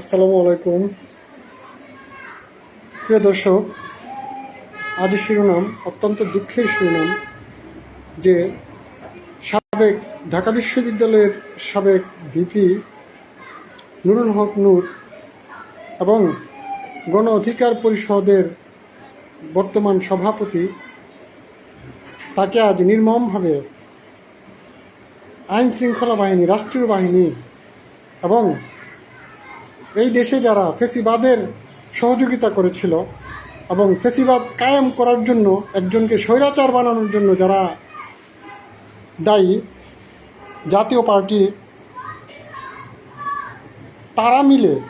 আসসালামু আলাইকুম। প্রিয় দর্শক, আজ শিরোনাম, অত্যন্ত দুঃখের শিরোনাম, যে সাবেক ঢাকা বিশ্ববিদ্যালয়ের সাবেক ভিপি নুরুল হক নূর এবং গণ অধিকার পরিষদের বর্তমান সভাপতি, তাকে আজ নির্মমভাবে আইন শৃঙ্খলা বাহিনী, রাষ্ট্রীয় বাহিনী এবং এই দেশে যারা ফেসিবাদের সহযোগিতা করেছিল এবং ফেসিবাদ কায়েম করার জন্য একজনকে স্বৈরাচার বানানোর জন্য যারা দায়ী জাতীয় পার্টি, তারা মিলে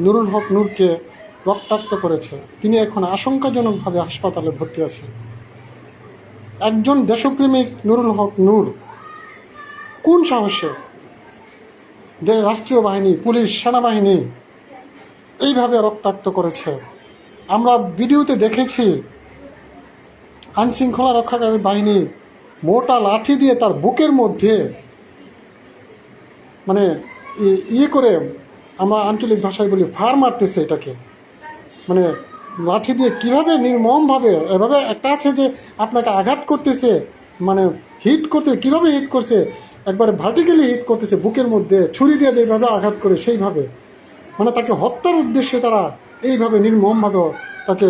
নুরুল হক নূরকে রক্তাক্ত করেছে। তিনি এখন আশঙ্কাজনকভাবে হাসপাতালে ভর্তি আছে একজন দেশপ্রেমিক নুরুল হক নূর কোন সাহসে রাষ্ট্রীয় বাহিনী, পুলিশ, সেনাবাহিনী এইভাবে রক্তাক্ত করেছে। আমরা ভিডিওতে দেখেছি, আইনশৃঙ্খলা রক্ষাকারী বাহিনী মোটা লাঠি দিয়ে তার বুকের মধ্যে মানে ইয়ে করে আমরা আঞ্চলিক ভাষায় বলি ফার মারতেছে এটাকে। মানে লাঠি দিয়ে কীভাবে নির্মমভাবে, এভাবে একটা আছে যে আপনাকে আঘাত করতেছে মানে হিট করতে কীভাবে হিট করছে একবারে ভার্টিক্যালি হিট করতেছে, বুকের মধ্যে ছুরি দিয়ে যেভাবে আঘাত করে সেইভাবে। মানে তাকে হত্যার উদ্দেশ্যে তারা এইভাবে নির্মমভাবে তাকে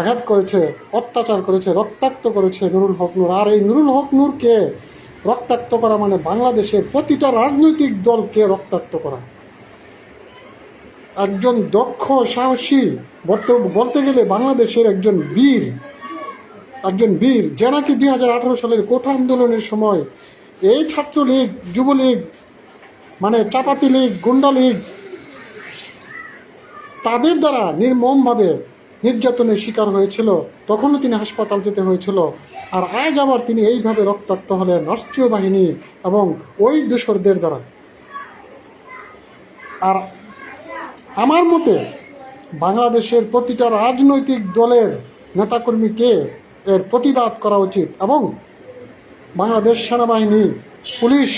আঘাত করেছে, অত্যাচার করেছে, রক্তাক্ত করেছে নুরুল হক নূর। আর এই নুরুল হক নূরকে রক্তাক্ত করা মানে বাংলাদেশের প্রতিটা রাজনৈতিক দলকে রক্তাক্ত করা। একজন দক্ষ, সাহসী বলতে গেলে বাংলাদেশের একজন বীর। একজন বীর, যে নাকি দুই হাজার আঠারো সালের কোঠা আন্দোলনের সময় এই ছাত্রলীগ, যুবলীগ মানে চাপাতি লীগ গুন্ডা লীগ তাদের দ্বারা নির্মমভাবে নির্যাতনের শিকার হয়েছিল। তখনও তিনি হাসপাতাল যেতে হয়েছিল। আর আজ আবার তিনি এইভাবে রক্তাক্ত হলেন রাষ্ট্রীয় বাহিনী এবং ওই দোসরদের দ্বারা। আর আমার মতে বাংলাদেশের প্রতিটা রাজনৈতিক দলের নেতাকর্মীকে এর প্রতিবাদ করা উচিত এবং বাংলাদেশ সেনাবাহিনী, পুলিশ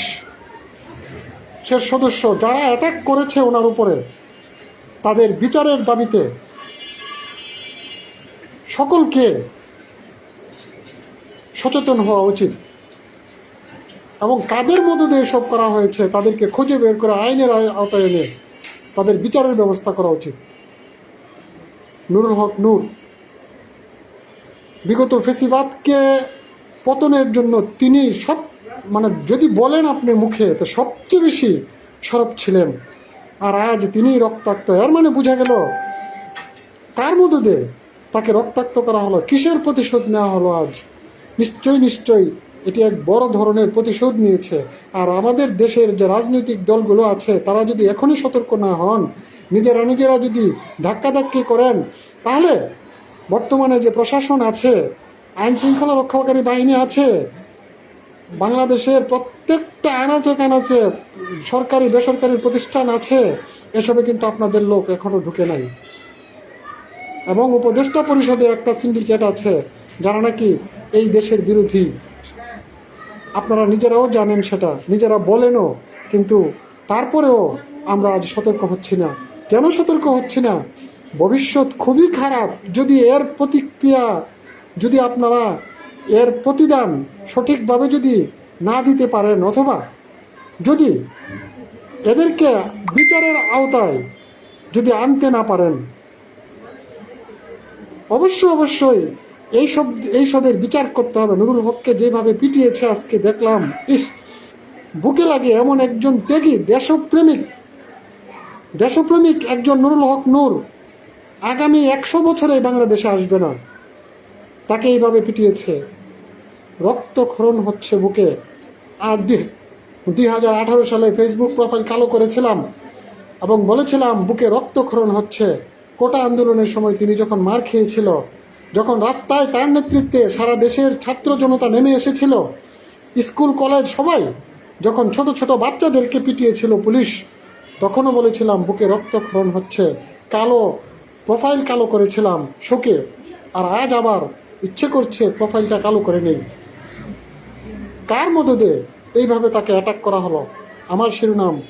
সে সদস্য যারা অ্যাটাক করেছে ওনার উপরে, তাদের বিচারের দাবিতে সকলকে সচেতন হওয়া উচিত। এবং কাদের মধ্যে দিয়ে এসব করা হয়েছে তাদেরকে খুঁজে বের করে আইনের আওতায় এনে তাদের বিচারের ব্যবস্থা করা উচিত। নুরুল হক নূর, বিগত ফেসিবাদকে পতনের জন্য তিনি সব মানে যদি বলেন আপনি মুখে, তো সবচেয়ে বেশি সরব ছিলেন। আর আজ তিনি রক্তাক্ত, এর মানে বোঝা গেল কার মধ্য দিয়ে তাকে রক্তাক্ত করা হলো, কিসের প্রতিশোধ নেওয়া হলো আজ? নিশ্চয়ই নিশ্চয়ই, এটি এক বড় ধরনের প্রতিশোধ নিয়েছে। আর আমাদের দেশের যে রাজনৈতিক দলগুলো আছে, তারা যদি এখনই সতর্ক না হন, নিজেরা নিজেরা যদি ধাক্কাধাক্কি করেন, তাহলে বর্তমানে যে প্রশাসন আছে আইন শৃঙ্খলা রক্ষাকারী বাহিনী আছে। বাংলাদেশের প্রত্যেকটা আনাচে কানাচে সরকারি, বেসরকারি প্রতিষ্ঠান আছে। এসবে কিন্তু আপনাদের লোক এখনও ঢুকে নাই। এবং উপদেষ্টা পরিষদে একটা সিন্ডিকেট আছে, যারা নাকি এই দেশের বিরোধী। আপনারা নিজেরাও জানেন সেটা, নিজেরা বলেনও, কিন্তু তারপরেও আমরা আজ সতর্ক হচ্ছি না। কেন সতর্ক হচ্ছি না? ভবিষ্যৎ খুবই খারাপ। যদি এর প্রতিক্রিয়া যদি আপনারা এর প্রতিদান সঠিকভাবে যদি না দিতে পারেন অথবা যদি এদেরকে বিচারের আওতায় যদি আনতে না পারেন, অবশ্যই অবশ্যই এইসব এইসবের বিচার করতে হবে। নুরুল হককে যেভাবে পিটিয়েছে আজকে দেখলাম, ইস, বুকে লাগে এমন একজন ত্যাগী, দেশপ্রেমিক দেশপ্রেমিক একজন নুরুল হক নূর। আগামী একশো বছরে বাংলাদেশে আসবে না। তাকে এইভাবে পিটিয়েছে। রক্তক্ষরণ হচ্ছে বুকে। আর দুই হাজার আঠারো সালে ফেসবুক প্রোফাইল কালো করেছিলাম এবং বলেছিলাম বুকে রক্তক্ষরণ হচ্ছে। কোটা আন্দোলনের সময় তিনি যখন মার খেয়েছিল, যখন রাস্তায় তার নেতৃত্বে সারা দেশের ছাত্র জনতা নেমে এসেছিল, স্কুল, কলেজ, সবাই যখন ছোট ছোট বাচ্চাদেরকে পিটিয়েছিল পুলিশ, তখনও বলেছিলাম বুকে রক্তক্ষরণ হচ্ছে। কালো প্রোফাইল কালো করেছিলাম, শোকে। আর আজ আবার ইচ্ছে করছে প্রোফাইলটা কালো করে নেই। কার মধ্যে দিয়ে এইভাবে তাকে অ্যাটাক করা হলো? আমার শিরোনাম,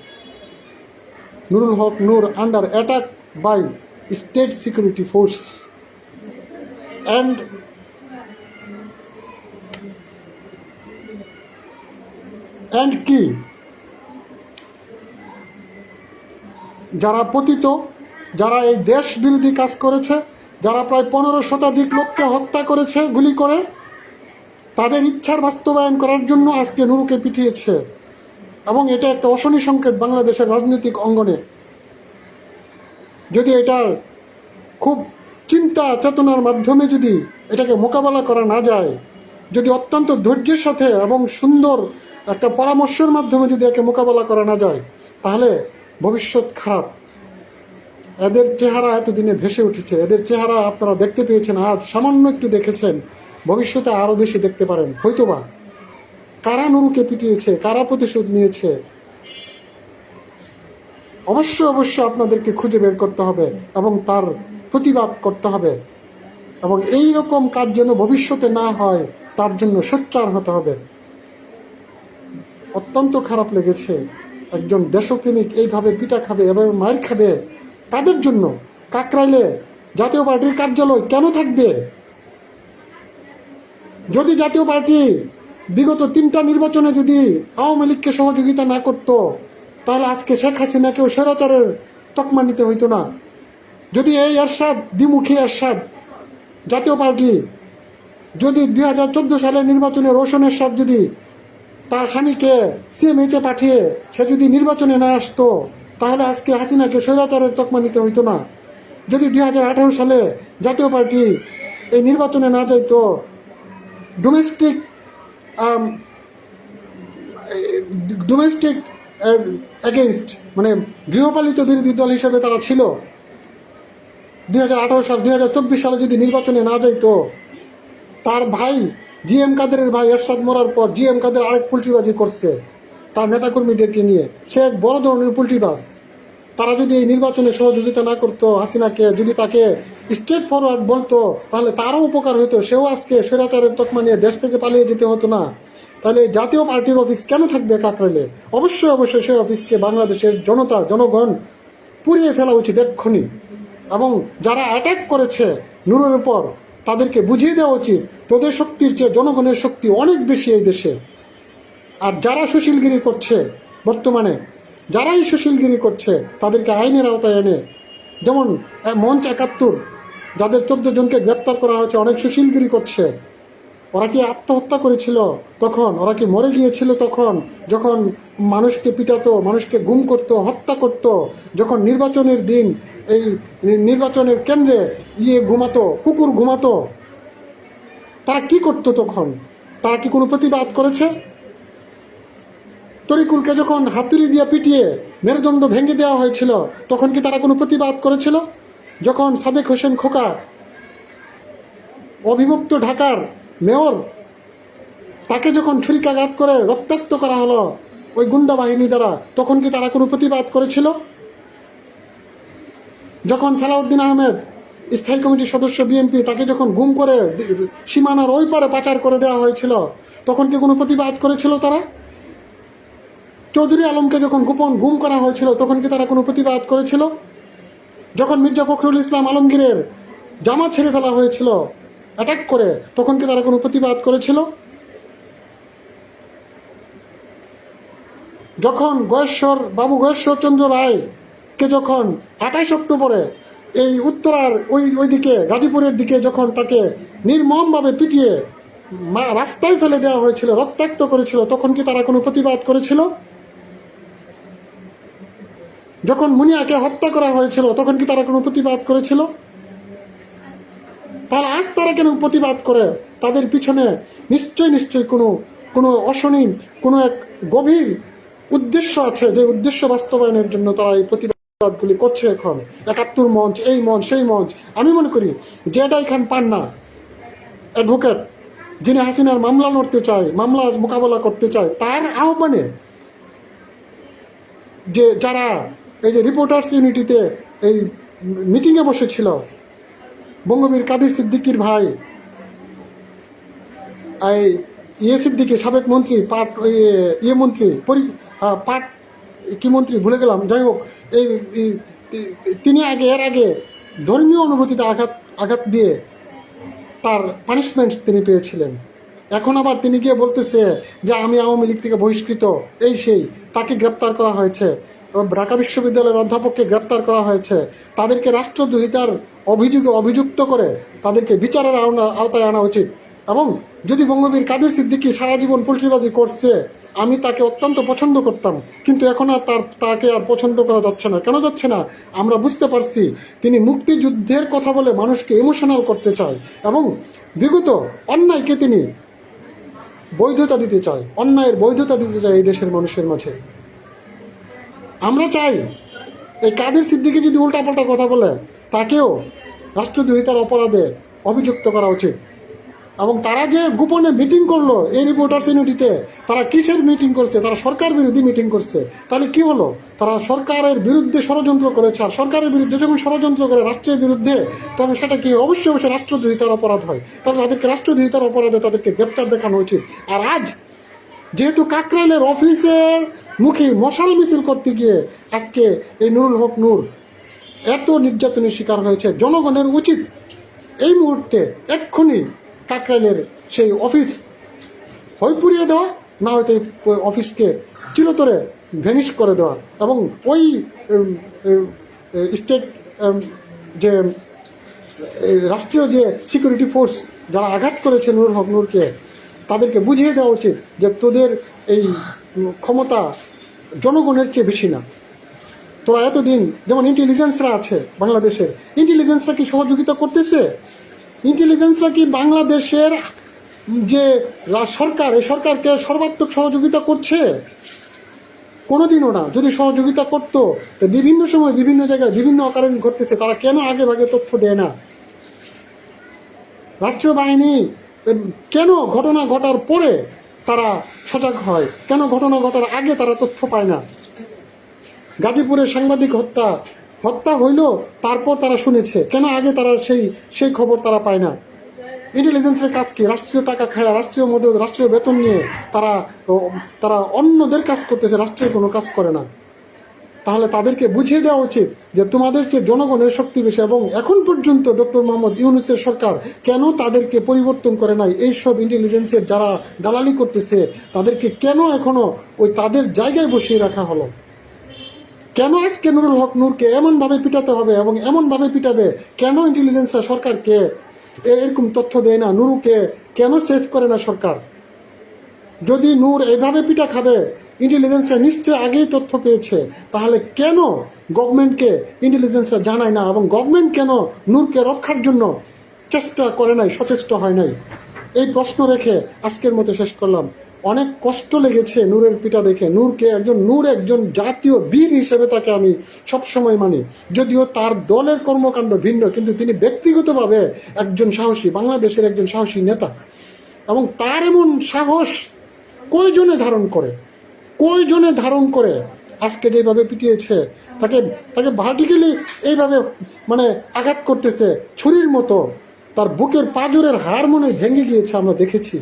Nurul Haq Nur under attack by state security force and and কি? যারা পতিত, যারা এই দেশ বিরোধী কাজ করেছে যারা প্রায় পনেরো শতাধিক লোককে হত্যা করেছে, গুলি করে, তাদের ইচ্ছার বাস্তবায়ন করার জন্য আজকে নুরুকে পিটিয়েছে। এবং এটা একটা অশনি সংকেত বাংলাদেশের রাজনৈতিক অঙ্গনে। যদি এটার খুব চিন্তা চেতনার মাধ্যমে যদি এটাকে মোকাবেলা করা না যায়, যদি অত্যন্ত ধৈর্যের সাথে এবং সুন্দর একটা পরামর্শের মাধ্যমে যদি একে মোকাবেলা করা না যায়, তাহলে ভবিষ্যৎ খারাপ। এদের চেহারা এতদিনে ভেসে উঠেছে। এদের চেহারা আপনারা দেখতে পেয়েছেন, আজ সামান্য একটু দেখেছেন। ভবিষ্যতে আরও বেশি দেখতে পারেন। হয়তোবা কারা নুরুকে পিটিয়েছে, কারা প্রতিশোধ নিয়েছে? অবশ্য অবশ্য আপনাদেরকে খুঁজে বের করতে হবে এবং তার প্রতিবাদ করতে হবে। এবং এই রকম কাজ যেন ভবিষ্যতে না হয়, তার জন্য সোচ্চার হতে হবে। অত্যন্ত খারাপ লেগেছে। একজন দেশপ্রেমিক এইভাবে পিটা খাবে এবং মায়ের খাবে। তাদের জন্য কাকরাইলে জাতীয় পার্টির কার্যালয় কেন থাকবে? যদি জাতীয় পার্টি বিগত তিনটা নির্বাচনে যদি আওয়ামী লীগকে সহযোগিতা না করত, তাহলে আজকে শেখ হাসিনাকেও স্বৈরাচারের তকমা নিতে হইতো না। যদি এই এরশাদ, দ্বিমুখী এরশাদ জাতীয় পার্টি যদি দুই হাজার চোদ্দ সালের নির্বাচনে রোশন এরশাদ যদি তার স্বামীকে সিএমএইচে পাঠিয়ে সে যদি নির্বাচনে না আসতো তাহলে আজকে হাসিনাকে স্বৈরাচারের তকমা নিতে হইতো না। যদি দুই হাজার আঠারো সালে জাতীয় পার্টি এই নির্বাচনে না যাইতো ডোমেস্টিক ডোমেস্টিক এগেনস্ট মানে গৃহপালিত বিরোধী দল হিসেবে তারা ছিল। দুই হাজার আঠারো সাল, দুই হাজার চব্বিশ সালে যদি নির্বাচনে না যাইতো, তার ভাই জি এম কাদেরের ভাই এরশাদ মরার পর জি এম কাদের আরেক পুলট্রিবাজি করছে। তার নেতাকর্মীদেরকে নিয়ে। সে এক বড় ধরনের পুলট্রিবাজ তারা যদি এই নির্বাচনে সহযোগিতা না করতো, হাসিনাকে যদি তাকে স্ট্রেট ফরওয়ার্ড বলতো, তাহলে তারও উপকার হতো সেও আজকে স্বৈরাচারের তকমা নিয়ে দেশ থেকে পালিয়ে যেতে হতো না। তাহলে জাতীয় পার্টির অফিস কেন থাকবে কাকরাইলে? অবশ্যই অবশ্যই সেই অফিসকে বাংলাদেশের জনতা, জনগণ পুড়িয়ে ফেলা উচিত এক্ষুনি। এবং যারা অ্যাটাক করেছে নুরের উপর, তাদেরকে বুঝিয়ে দেওয়া উচিত, তোদের শক্তির চেয়ে জনগণের শক্তি অনেক বেশি এই দেশে। আর যারা সুশীলগিরি করছে বর্তমানে, যারাই সুশীলগিরি করছে, তাদেরকে আইনের আওতায় এনে, যেমন মঞ্চ একাত্তর, যাদের চোদ্দ জনকে গ্রেপ্তার করা হয়েছে, অনেক সুশীলগিরি করছে। ওরা কি আত্মহত্যা করেছিল তখন? ওরা কি মরে গিয়েছিল তখন? যখন মানুষকে পিটাতো, মানুষকে গুম করত, হত্যা করত, যখন নির্বাচনের দিন, এই নির্বাচনের কেন্দ্রে ইয়ে ঘুমাতো, কুকুর ঘুমাতো, তারা কি করতো তখন? তারা কি কোনো প্রতিবাদ করেছে? তরিকুলকে যখন হাতুড়ি দিয়ে পিটিয়ে মেরুদণ্ড ভেঙে দেওয়া হয়েছিল, তখন কি তারা কোনো প্রতিবাদ করেছিল? যখন সাদেক হোসেন খোকা অবিভক্ত ঢাকার মেয়র, তাকে যখন ছুরিকাঘাত করে রক্তাক্ত করা হলো ওই গুন্ডা বাহিনী দ্বারা, তখন কি তারা কোনো প্রতিবাদ করেছিল? যখন সালাউদ্দিন আহমেদ, স্থায়ী কমিটির সদস্য বিএনপি, তাকে যখন গুম করে সীমানার ওই পারে পাচার করে দেওয়া হয়েছিল, তখন কি কোনো প্রতিবাদ করেছিল তারা? চৌধুরী আলমকে যখন গোপন গুম করা হয়েছিল, তখন কি তারা কোনো প্রতিবাদ করেছিল? যখন মির্জা ফখরুল ইসলাম আলমগীরের জামা ছেড়ে ফেলা হয়েছিল অ্যাটাক করে, তখন কি তারা কোনো প্রতিবাদ করেছিল? যখন গয়েশ্বর, বাবু গয়েশ্বর চন্দ্র রায়কে যখন আঠাইশ অক্টোবরে এই উত্তরার ওই, ওইদিকে, গাজীপুরের দিকে যখন তাকে নির্মমভাবে পিটিয়ে মা, রাস্তায় ফেলে দেওয়া হয়েছিল, রক্তাক্ত করেছিল, তখন কি তারা কোনো প্রতিবাদ করেছিল? যখন মুনিয়াকে হত্যা করা হয়েছিল, তখন কি তারা কোনো প্রতিবাদ করেছিল? তাহলে আজ তারা কেন প্রতিবাদ করে? তাদের পিছনে নিশ্চয় নিশ্চয় কোনো কোনো অশনি, কোনো এক গভীর উদ্দেশ্য আছে যে উদ্দেশ্য বাস্তবায়নের জন্য তারা এই প্রতিবাদগুলি করছে এখন। একাত্তর মঞ্চ, এই মঞ্চ, সেই মঞ্চ। আমি মনে করি জেডাই খান পান্না, অ্যাডভোকেট, যিনি হাসিনার মামলা লড়তে চায়, মামলা মোকাবেলা করতে চায়, তার আহ্বানে যে যারা এই যে রিপোর্টার্স ইউনিটিতে এই মিটিংয়ে বসেছিল বঙ্গবীর কাদের সিদ্দিকির ভাই, এই ইয়ে সিদ্দিকি, সাবেক মন্ত্রী, পাট ইয়ে মন্ত্রী, পরি পাট, কি মন্ত্রী, ভুলে গেলাম, যাই হোক, এই- তিনি আগে, এর আগে ধর্মীয় অনুভূতিতে আঘাত আঘাত দিয়ে তার পানিশমেন্ট তিনি পেয়েছিলেন। এখন আবার তিনি গিয়ে বলতেছে যে, আমি আওয়ামী লীগ থেকে বহিষ্কৃত, এই সেই, তাকে গ্রেপ্তার করা হয়েছে। ঢাকা বিশ্ববিদ্যালয়ের অধ্যাপককে গ্রেপ্তার করা হয়েছে। তাদেরকে রাষ্ট্রদ্রোহিতার অভিযোগে অভিযুক্ত করে তাদেরকে বিচারের আওতায় আনা উচিত। এবং যদি বঙ্গবীর কাদের সিদ্দিকী সারা জীবন পোল্ট্রিবাজি করছে, আমি তাকে অত্যন্ত পছন্দ করতাম। কিন্তু এখন আর তার তাকে আর পছন্দ করা যাচ্ছে না। কেন যাচ্ছে না? আমরা বুঝতে পারছি তিনি মুক্তিযুদ্ধের কথা বলে মানুষকে ইমোশনাল করতে চায় এবং বিগত অন্যায়কে তিনি বৈধতা দিতে চায়। অন্যায়ের বৈধতা দিতে চায় এই দেশের মানুষের মাঝে। আমরা চাই এই কাদের সিদ্দিকি যদি উল্টাপাল্টা কথা বলে, তাকেও রাষ্ট্রদ্রোহিতার অপরাধে অভিযুক্ত করা উচিত। এবং তারা যে গোপনে মিটিং করল এই রিপোর্টার্স ইউনিটিতে, তারা কিসের মিটিং করছে, তারা সরকার বিরোধী মিটিং করছে, তাহলে কি হলো? তারা সরকারের বিরুদ্ধে ষড়যন্ত্র করেছে, আর সরকারের বিরুদ্ধে যখন ষড়যন্ত্র করে রাষ্ট্রের বিরুদ্ধে, তখন সেটা কি অবশ্যই অবশ্যই রাষ্ট্রদ্রোহিতার অপরাধ হয়। তাহলে তাদেরকে রাষ্ট্রদ্রোহিতার অপরাধে তাদেরকে গ্রেপ্তার দেখানো উচিত। আর আজ যেহেতু কাকরাইলের অফিসের মুখে মশাল মিছিল করতে গিয়ে আজকে এই নুরুল হক নূর এত নির্যাতনের শিকার হয়েছে, জনগণের উচিত এই মুহূর্তে এক্ষুনি কাকরাইলের সেই অফিস হয় পুড়িয়ে দেওয়া, না হয়তো অফিসকে চিরতরে ভ্যানিশ করে দেওয়া এবং ওই স্টেট যে রাষ্ট্রীয় যে সিকিউরিটি ফোর্স যারা আঘাত করেছে নূর হক নূরকে, তাদেরকে বুঝিয়ে দেওয়া উচিত যে তোদের এই ক্ষমতা জনগণের চেয়ে বেশি না। তোরা এতদিন যেমন ইন্টেলিজেন্সরা আছে বাংলাদেশের ইন্টেলিজেন্সরা কি সহযোগিতা করতেছে? ইন্টেলিজেন্সরা কি বাংলাদেশের যে সরকার, এই সরকারকে সর্বাত্মক সহযোগিতা করছে? কোনোদিনও না। যদি সহযোগিতা করতো, তো বিভিন্ন সময় বিভিন্ন জায়গায় বিভিন্ন অকারেন্স ঘটতেছে। তারা কেন আগে ভাগে তথ্য দেয় না? রাষ্ট্রীয় বাহিনী কেন ঘটনা ঘটার পরে তারা সজাগ হয়। কেন ঘটনা ঘটার আগে তারা তথ্য পায় না? গাজীপুরে সাংবাদিক হত্যা হত্যা হইল, তারপর তারা শুনেছে। কেন আগে তারা সেই সেই খবর তারা পায় না? ইন্টেলিজেন্সের কাজ কি? রাষ্ট্রীয় টাকা খায়, রাষ্ট্রীয় মদত রাষ্ট্রীয় বেতন নিয়ে তারা তারা অন্যদের কাজ করতেছে, রাষ্ট্রের কোনো কাজ করে না। তাহলে তাদেরকে বুঝিয়ে দেওয়া উচিত যে তোমাদের চেয়ে জনগণের শক্তি বেশি এবং এখন পর্যন্ত ডক্টর মোহাম্মদ ইউনুসের সরকার কেন তাদেরকে পরিবর্তন করে নাই? এইসব ইন্টেলিজেন্সের যারা দালালি করতেছে, তাদেরকে কেন এখনও ওই তাদের জায়গায় বসিয়ে রাখা হলো? কেন আজকে নুরুল হক নূরকে এমনভাবে পিটাতে হবে এবং এমনভাবে পিটাবে? কেন ইন্টেলিজেন্সরা সরকারকে এরকম তথ্য দেয় না? নুরুকে কেন সেভ করে না সরকার? যদি নূর এইভাবে পিঠা খাবে ইন্টেলিজেন্সরা নিশ্চয় আগেই তথ্য পেয়েছে। তাহলে কেন গভর্নমেন্টকে ইন্টেলিজেন্সরা জানায় না এবং গভর্নমেন্ট কেন নূরকে রক্ষার জন্য চেষ্টা করে নাই, সচেষ্ট হয় নাই? এই প্রশ্ন রেখে আজকের মতো শেষ করলাম। অনেক কষ্ট লেগেছে নূরের পিঠা দেখে। নূরকে একজন, নূর একজন জাতীয় বীর হিসেবে তাকে আমি সবসময় মানি। যদিও তার দলের কর্মকাণ্ড ভিন্ন, কিন্তু তিনি ব্যক্তিগতভাবে একজন সাহসী, বাংলাদেশের একজন সাহসী নেতা। এবং তার এমন সাহস কয়জনে ধারণ করে? কয়জনে ধারণ করে? আজকে যেভাবে পিটিয়েছে, তাকে তাকে ভার্টিক্যালি এইভাবে মানে আঘাত করতেছে, ছুরির মতো। তার বুকের পাজরের হাড় মনে ভেঙে গিয়েছে, আমরা দেখেছি।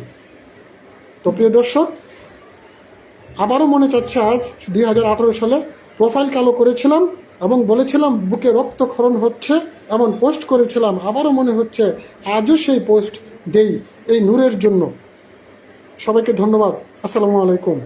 তো প্রিয় দর্শক, আবারও মনে চাচ্ছে আজ দুই হাজার আঠারো সালে প্রোফাইল কালো করেছিলাম এবং বলেছিলাম বুকে রক্তক্ষরণ হচ্ছে এমন পোস্ট করেছিলাম। আবারও মনে হচ্ছে আজও সেই পোস্ট দেই এই নূরের জন্য। সবাইকে ধন্যবাদ। আসসালামু আলাইকুম।